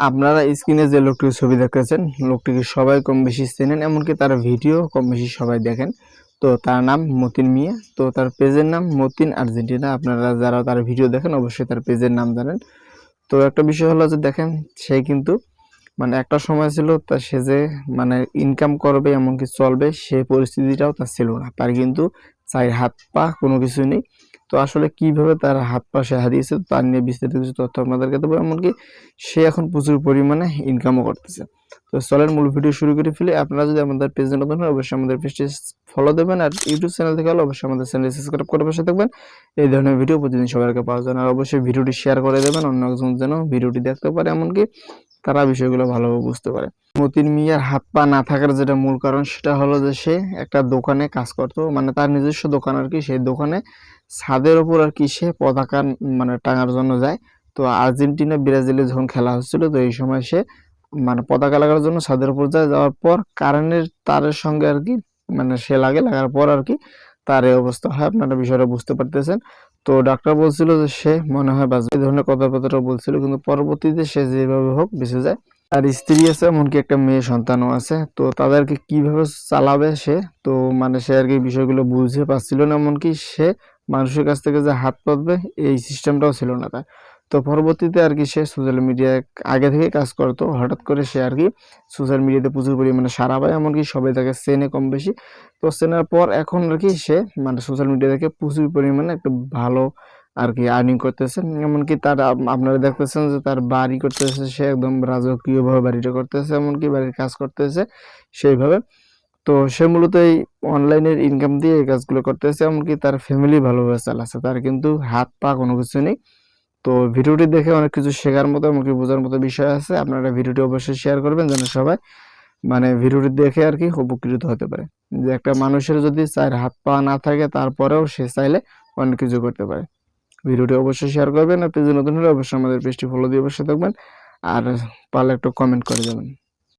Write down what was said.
আপনারা স্ক্রিনে যে লোকটির ছবি দেখতেছেন, লোকটিকে সবাই কম বেশি চেনেন, এমনকি তার ভিডিও কম বেশি সবাই দেখেন। তো তার নাম মতিন মিয়া। তো তার পেজের নাম মতিন আর্জেন্টিনা। আপনারা যারা তার ভিডিও দেখেন, অবশ্যই তার পেজের নাম জানেন। তো একটা বিষয় হলো যে দেখেন, সে কিন্তু মানে একটা সময় ছিল, তা সে যে মানে ইনকাম করবে, এমনকি চলবে, সে পরিস্থিতিটাও তার ছিল না। তার কিন্তু চাই হাত পা কোনো কিছু নেই। তো আসলে কীভাবে তার হাত পা সে হারিয়েছে তার নিয়ে বিস্তারিত কিছু তথ্য আপনাদেরকে দেবো, এমনকি সে এখন প্রচুর পরিমাণে ইনকামও করতেছে। তো চলেন মূল ভিডিও শুরু করে ফেলে। আপনারা যদি আমাদের পেজে নতুন হয় অবশ্যই আমাদের পেজটি ফলো দেবেন আর ইউটিউব চ্যানেল থেকে হলে অবশ্যই আমাদের চ্যানেল সাবস্ক্রাইব করে বসে থাকবেন। এই ধরনের ভিডিও প্রতিদিন সবাইকে পাওয়া জন্য আর অবশ্যই ভিডিওটি শেয়ার করে দেবেন, অন্য একজন যেন ভিডিওটি দেখতে পারে। এমনকি তারা বিষয়গুলো ভালোভাবে বুঝতে পারে। মতিন মিয়ার হাত পা না থাকার যেটা মূল কারণ, সেটা হলো যে সে একটা দোকানে কাজ করতো। মানে তার নিজস্ব দোকান আর কি, সেই দোকানে ছাদের ওপর আর কি সে পতাকা মানে টাঙার জন্য যায়। তো আর্জেন্টিনা, ব্রাজিলে যখন খেলা হচ্ছিল, তো এই সময় সে মানে পতাকা লাগার জন্য ছাদের উপর যায়। যাওয়ার পর কারেন্টের তারের সঙ্গে আর কি মানে সে লাগে, লাগার পর আর কি তার এই অবস্থা হয়, আপনারা বিষয়টা বুঝতে পারতেছেন। তো ডাক্তার বলছিল যে সে মনে হয় বাঁচবে এই ধরনের কথাবার্তা বলছিল, কিন্তু পরবর্তীতে সে যেভাবে হোক বেঁচে যায়। আর স্ত্রী আছে, এমনকি একটা মেয়ে সন্তানও আছে, তো তাদেরকে কীভাবে চালাবে সে? তো মানে সে আর কি বিষয়গুলো বুঝতে পারছিল না, এমনকি সে মানুষের কাছ থেকে যে হাত পাতবে, এই সিস্টেমটাও ছিল না তার। তো পরবর্তীতে আর কি সে সোশ্যাল মিডিয়ায় আগে থেকে কাজ করতো। হঠাৎ করে সে আর কি সোশ্যাল মিডিয়াতে প্রচুর পরিমাণে সারা পায়, এমনকি সবাই তাকে চেনে কম বেশি। তো চেনার পর এখন আর কি সে মানে সোশ্যাল মিডিয়া থেকে প্রচুর পরিমাণে একটা ভালো আর কি আর্নিং করতেছে। এমনকি তার আপনারা দেখতেছেন যে তার বাড়ি করতেছে, সে একদম রাজকীয়ভাবে বাড়িটা করতেছে, এমনকি বাড়ির কাজ করতেছে সেইভাবে। তো সে মূলত এই অনলাইনের ইনকাম দিয়ে এই কাজগুলো করতেছে, এমনকি তার ফ্যামিলি ভালোভাবে চালাচ্ছে। তার কিন্তু হাত পা কোনো কিছু নেই। তো ভিডিওটি দেখে অনেক কিছু শেখার মতো এমনকি বোঝার মতো বিষয় আছে, আপনারা ভিডিওটি অবশ্যই শেয়ার করবেন যেন সবাই মানে ভিডিওটি দেখে আর কি উপকৃত হতে পারে। যে একটা মানুষের যদি চার হাত পা না থাকে, তারপরেও সে চাইলে অনেক কিছু করতে পারে। ভিডিওটি অবশ্যই শেয়ার করবেন, আর পেজে নতুন হলে অবশ্যই আমাদের পেজটি ফলো দিয়ে অবশ্যই থাকবেন, আর পারলে একটু কমেন্ট করে দেবেন